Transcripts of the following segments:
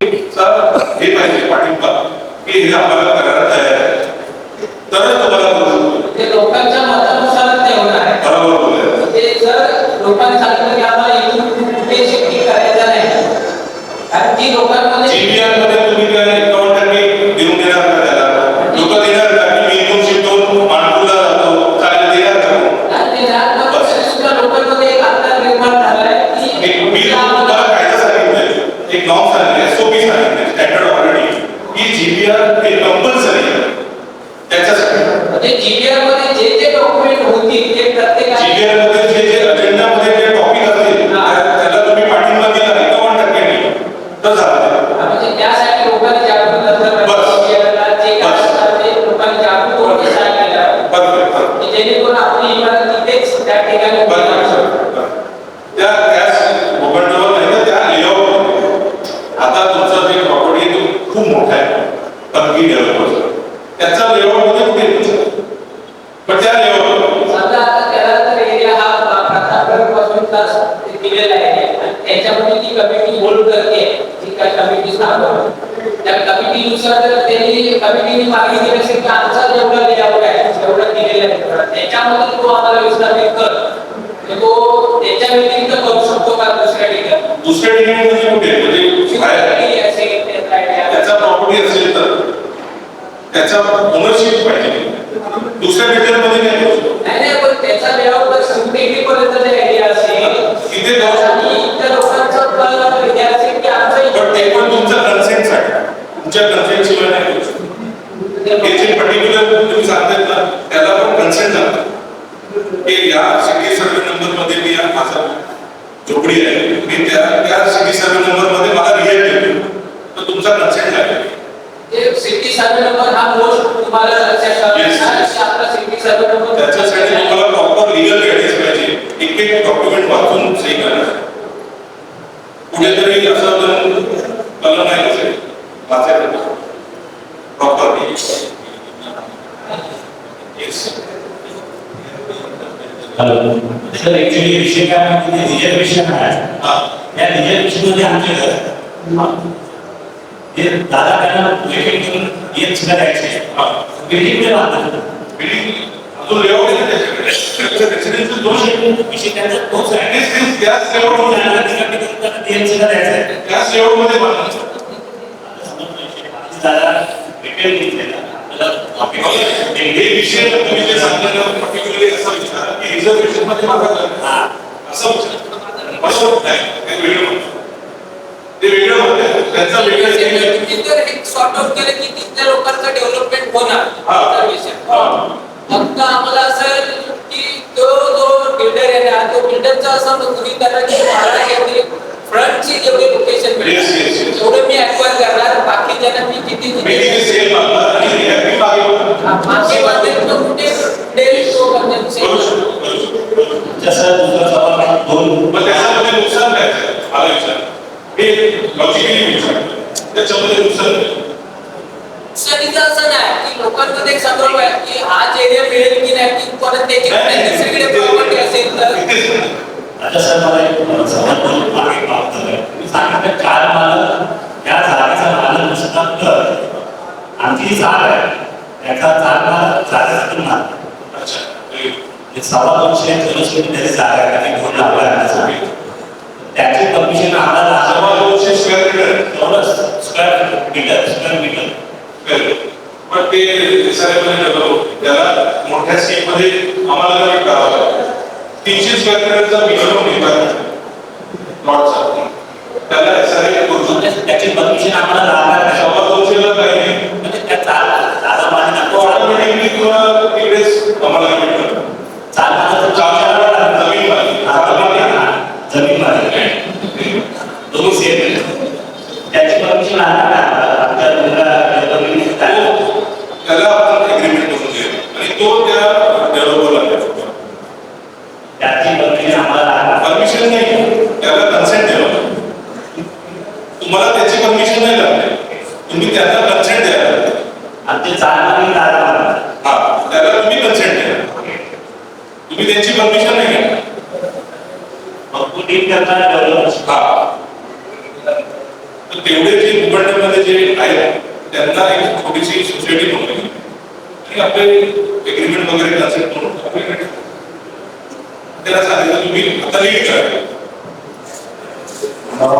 हे पाहिजे पाठिंबा. की हे आम्हाला करायला तयार आहे. तरच तुम्हाला करू लोकांच्या मतानुसारच ते होणार आहे. बरोबर बोलले. ते जर लोकांनी सांगितलं की आम्हाला इथून दुसऱ्या मध्ये नाही नाही पण त्याचा लेआउट सिक्युरिटी पर्यंत आयडिया असेल तिथे इतर लोकांचं हे असेल की आमचं पण ते पण तुमच्या कन्सेंट साठी. तुमच्या कन्सेंट शिवाय नाही. हे जे पर्टिक्युलर तुम्ही सांगतायत ना त्याला पण कन्सेंट लागतं की या सिटी सर्वे नंबर मध्ये मी माझा झोपडी आहे. मी त्या त्या सिटी सर्वे नंबर मध्ये मला रिएक्ट येतो तर तुमचा कन्सेंट ते सिटी सर्वे नंबर हा मोस्ट तुम्हाला लक्षात सर्वे त्याच्यासाठी तुम्हाला प्रॉपर लिगल गाईडन्स पाहिजे. एक एक डॉक्युमेंट वाचून सही करणार. कुठेतरी असं जर कलम नाही असेल वाचायला proper yes hello sir actually विषय काय माहिती रिझर्वेशन आहे हा या रिझर्वेशनमध्ये आमचे घर ते दादा त्यांना करून येत सुद्धा हा। बिल्डिंगमध्ये बांधलं बिल्डिंग अजून लेआउट आहे ना त्याच्याकडे रेसिडेन्शियल दोन आहे. विषय त्यांचा तोच आहे At least ते त्याच लेआउटमध्ये येत सुद्धा द्यायचं त्याच लेआउटमध्ये बांधायचं दादा वेकेट घेतलेला आपल्याला हे विषय तुम्ही जे सांगितलं पर्टिक्युलरली असा विचार की रिझर्वेशनमध्ये मागायला हा असं विचार बरोबर नाही ते वेगळं म्हणतो. ते वेगळं म्हणतात त्यांचा वेगळा एक- जर हे सॉर्ट आउट केलं की तिथल्या लोकांचं डेव्हलपमेंट होणार हा. Reservation. हा. फक्त आम्हाला असं की तो जो बिल्डर आहे ना तो बिल्डरचा असं गृहीत धरा की मला यातली फ्रंटची जेवढी लोकेशन Yes, yes, yes. तेवढं मी ऍक्वायर करणार बाकीच्यांना मी किती मी तिथे सेल मागणार आणि रिॲक्टिव्ह मागे मागणार. मागे मध्ये तो कुठे डेली शो करू शकतो, करू शकतो, करू शकतो. जसं दुसरा सवाल आहे, दोन पण त्याच्यामध्ये नुकसान काय आहे? मला विचार हे लॉजिकली विचार त्याच्यामध्ये नुकसान काय? नुकसानीचं असं नाही की लोकांमध्ये एक संदर्भ आहे एरिया मिळेल की नाही की परत त्याची नाही, नाही, दुसरीकडे तिथे- प्रॉपर्टी असेल तर? तिथेच नाही. आता सर मला एक सवाल मागतो आहे. तुम्ही सांगितलं चार मालक या जागेचा मालक नुसता तर. आमची जी जागा आहे त्याचा मालक जागेसाठी मालक अच्छा. सव्वा दोनशे जागा आहे आहे त्याचे कमिशन आम्हाला सव्वा दोनशे स्क्वेअर मीटर चौरस square metre square metre square. पण ते त्याला मोठ्या स्कीममध्ये आम्हाला जर करावं लागेल. तीनशे स्क्वेअर मीटरचा मिनिमम रिक्वायरमेंट त्याला एस आर शकतो त्याचे कमिशन आम्हाला लागणार नाही. सव्वा दोनशेला काही नाही म्हणजे त्या चार दादा मालक तो ऑटोमॅटिकली तुला तिकडेच आम्हाला भेटतं चार मालक चार जमीन मालकी. जमीन मालक दोन्ही सेम त्याची परमिशन लागणार नाही आम्हाला. आमच्या मुलगा जमिनीची जागा. त्याला आपण एग्रीमेंट करून देऊ आणि तो त्या डेव्हलपरला देतो त्याची परमिशन आम्हाला लागणार परमिशन नाही त्याला कन्सेंट द्यावा तुम्हाला त्याची परमिशन नाही लागली तुम्ही त्यांना कन्सेंट द्यायला लागते. मालक दादा मालक हा त्याला तुम्ही कन्सेंट द्या. तुम्ही त्यांची परमिशन नाही घ्या. मग तो डील करणार हा. तर तेवढे जे त्यांना एक थोडीशी सोसायटी बनवली आणि आपले एग्रीमेंट वगैरे कन्सेप्ट करून आपल्याकडे त्याला सांगितलं तुम्ही आता लीड करा.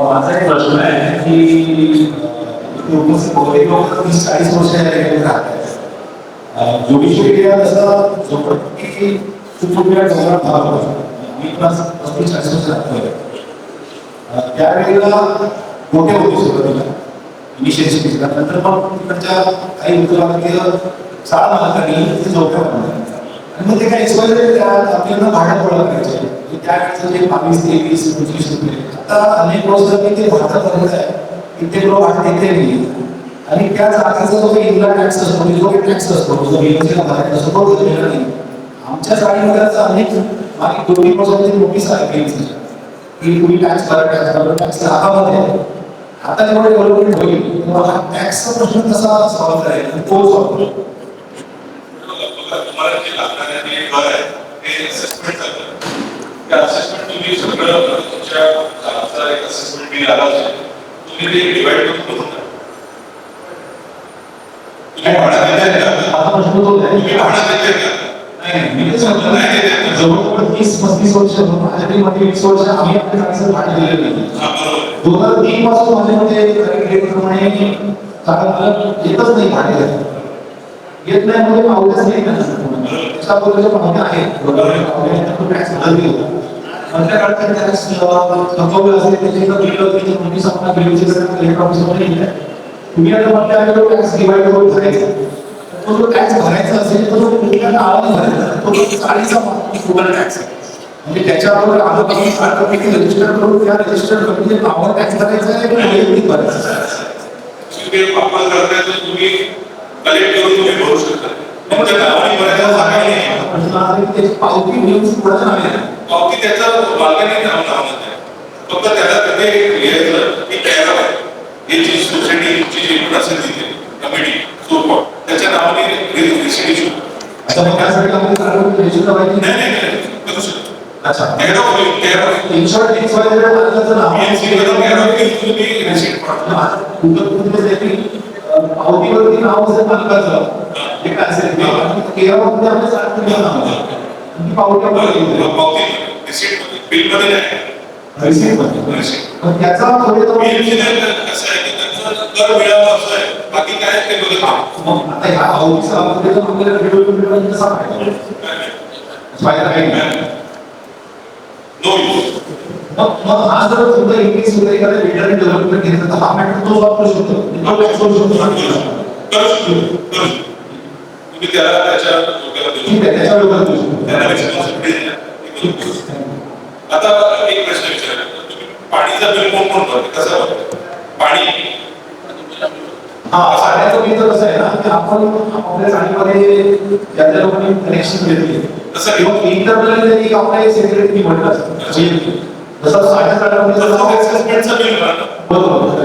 माझा एक प्रश्न आहे की अं, इथे उपस्थित बहुतेक लोक तीस चाळीस वर्ष या एरियामध्ये राहतात ज्युडिशियल एरिया जो झोपडपट्टी कुटुंबीय डोंगरात भाग होता. मी पण पस्तीस चाळीस वर्ष राहतोय अं, त्यावेळेला मोठे होते सुरुवातीला इनिशिएशन नंतर मग तिकडच्या काही उद्योगातील चाळ मालकांनी ते झोपड्या बांधल्या आणि मग ते काही एक्सपायर त्यात आपल्याला भाडं गोळा करायचे म्हणजे त्यावेळेचं जे बावीस तेवीस पंचवीस रुपये आता अनेक वर्ष मी ते भाडं भरत आहे कित्येक लोक भाडं देते नाही आणि त्या जागेचा जो इन्कम टॅक्स असतो काही टॅक्स असतो जो विरोधीला भरायचा असतो तो दिलेला नाही. आमच्या असं अनेक मागे दोन्ही वर्षाची नोटीस आहे. PMC च्या. की तुम्ही टॅक्स भरा टॅक्स भरा टॅक्स हातामध्ये आता जेव्हा डेव्हलपमेंट होईल हा टॅक्सचा प्रश्न कसा सॉल्व्ह करायचा? तो सॉल्व्ह बघा, तुम्हाला जे लागणारे जे घर आहे ते असेसमेंट झालं त्या असेसमेंट तुम्ही सगळं तुमच्या घराचा एक असेसमेंट बिल आला असेल तुम्ही ते डिवाइड करून करून द्या. तुम्ही भाडा देताय का? आता प्रश्न तो आहे. तुम्ही भाडा देताय का? नाही, नाही, मी तेच म्हणतो. ना, जवळजवळ तीस पस्तीस वर्ष माझ्या तरी मध्ये वीस वर्ष आम्ही आपल्या भाडे दिलेलं नाही. दोन हजार तीन पासून माझ्यामध्ये प्रमाणे मला येतच नाही भाडे. येत नाही म्हणजे पावलेच नाही ना आहेत टॅक्स बदलली होता मधल्या काळात टॅक्स असेल त्याच्याकडे बिल तुम्ही आता तो टॅक्स डिवाइड करून भरायचा. तो जो टॅक्स भरायचा असेल तर तो कुठल्या आवाज भरायचा तो चाळीचा टॅक्स म्हणजे त्याच्यावर आलं रजिस्टर करून त्या रजिस्टर करून नावावर टॅक्स भरायचा आहे की वैयक्तिक भरायचा ते वापर करताय तुम्ही कलेक्ट करून तुम्ही भरू शकता. नावाने भरायला जागा नाही. आहे की त्याची पावती नेहमीच पुढे नाही आहे. पावती त्याचा मालकाने नाव नाव नाही फक्त त्याला तिथे लिहायचं की कॅरम आहे. ही जी सोसायटीची जी असेल तिथे कमिटी सोपा त्याच्या नावाने रिसिट इश्यू अच्छा मग त्यासाठी आम्ही कार्ड रजिस्टर करायची नाही नाही करू शकतो अच्छा. नाव तुम्ही रिसिट पाठवा. की, अं, पावतीवरती नाव असेल मालकाचं जे काय असेल ते आणि केरळमध्ये आपलं सारखं नाव आहे. आणि ती पावती आपल्याला येते. पावती रिसिट बिलमध्ये नाही रिसिप्टमध्ये. रिसिट मग त्याचा थोडे तर PNC ने कसं आहे की त्यांचं कर मिळावं असं आहे बाकी काय ते बघत नाही. मग आता ह्या पावतीचा आपल्याला जर आपल्याला डेव्हलपमेंट कसा फायदा फायदा आहे का? नो यूज मग मग हा जर सुद्धा इंग्लिश वगैरे एखादा लिडर डेव्हलपमेंट घेतलं तर हा मॅटर तो वापरू शकतो तो टॅक्स करू शकतो करू शकतो त्याला त्याच्या. आता एक प्रश्न विचारला तुम्ही पाणीचा बिल कोण कोण भरते? कसं भरते? पाणी? हा साड्याचं मी तर कसं आहे ना की आपण आपल्या साडीमध्ये ज्या ज्या लोकांनी कनेक्शन घेतले तसं किंवा इंटरनल एक आपल्या सेक्रेटरी म्हटलं असतं जसं. बरोबर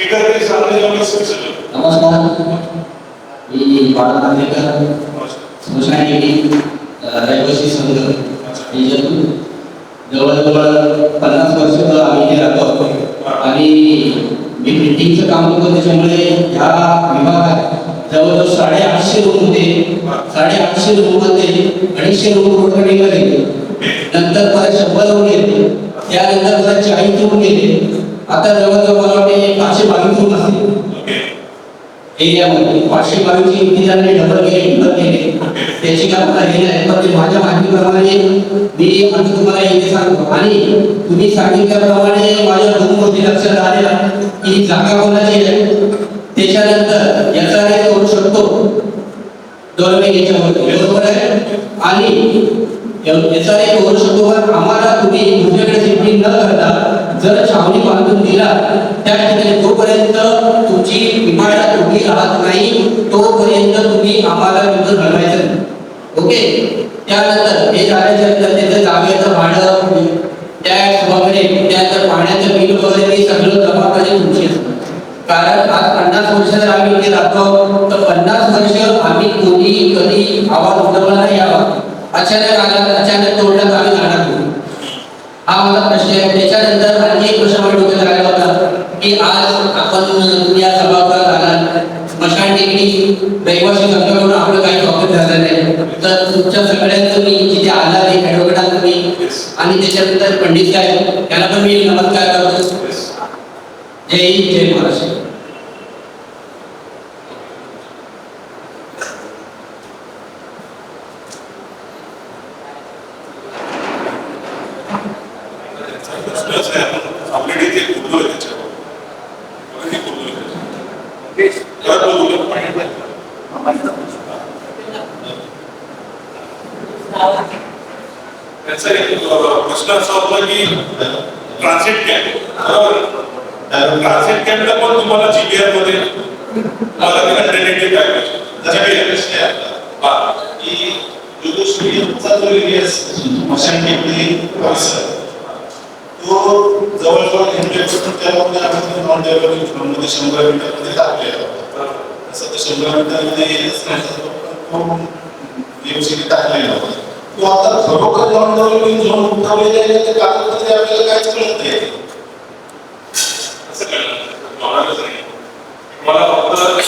नमस्कार. मी बाळा नांदेकर रहिवासी संघ याच्यातून जवळजवळ पन्नास वर्ष आम्ही इथे राहतो. आणि मी प्रिंटिंगचं काम करतो त्याच्यामुळे ह्या विभागात जवळजवळ साडेआठशे रूम होते. साडेआठशे रूममध्ये अडीचशे रूम रोडकडे गेले नंतर परत शंभर रूम गेले. त्यानंतर परत चाळीस रूम गेले. आता जवळजवळ मला वाटते पाचशे बावीस रूम असतील. एरियामध्ये पाचशे बावीसची इंजिनियरने डबल केले डबल केले. त्याची काय मला हे नाही पण ते माझ्या माहितीप्रमाणे मी आता तुम्हाला इथे सांगतो. आणि तुम्ही सांगितल्याप्रमाणे माझ्या रूमवरती लक्षात आले की जागा कोणाची आहे? त्याच्यानंतर याचा हे करू शकतो. गव्हर्नमेंट याच्यामध्ये बरोबर आहे. आणि याचा एक करू शकतो पण आम्हाला तुम्ही तुमच्याकडे शिफ्टिंग न करता जर छावणी बांधून दिला त्या ठिकाणी जोपर्यंत तुमची इमारत उभी राहत नाही तोपर्यंत तुम्ही आम्हाला तिथं घालवायचं नाही. ओके त्यानंतर हे झाल्याच्या त्याचं जागेचं भाडं टॅक्स वगैरे त्यानंतर पाण्याचं बिल वगैरे सगळं जबाबदारी तुमची कारण आज पन्नास वर्ष जर आम्ही इथे राहतो तर पन्नास वर्ष आम्ही कोणी कधी आवाज उठवला नाही यावा अचानक आला अचानक तोडला तर आम्ही जाणार नाही. हा माझा प्रश्न आहे त्याच्यानंतर आणखी एक प्रश्न मला डोक्यात आला होता की आज आपण तुम्ही या सभागृहात आला स्मशान टेकडी रहिवासी संघटना आपलं काही प्रॉब्लेम झालं नाही तर तुमच्या सगळ्यांचं मी जिथे आला ते ॲडव्होकेट आहात तुम्ही आणि त्याच्यानंतर पंडित साहेब त्याला पण मी नमस्कार करतो जय हिंद जय महाराष्ट्र प्रश्न असा त्याचा एक होता की ट्रान्सिट बरोबर ट्रान्सिट पण तुम्हाला जीपीआरमध्ये? मला ते पॅकेज की जो एरिया परिसर तो जवळजवळ इंटरव्ह्यू त्यामध्ये आम्ही नॉन डेव्हलपिंग झोनमध्ये शंभर मीटरमध्ये टाकलेला होता. शंभर मीटरमध्ये तो टाकलेला होता. तो आता खरोखर नॉन डेव्हलपिंग झोन आहे ते कागदपत्रे आपल्याला काहीच कळत नाही. 我う不得。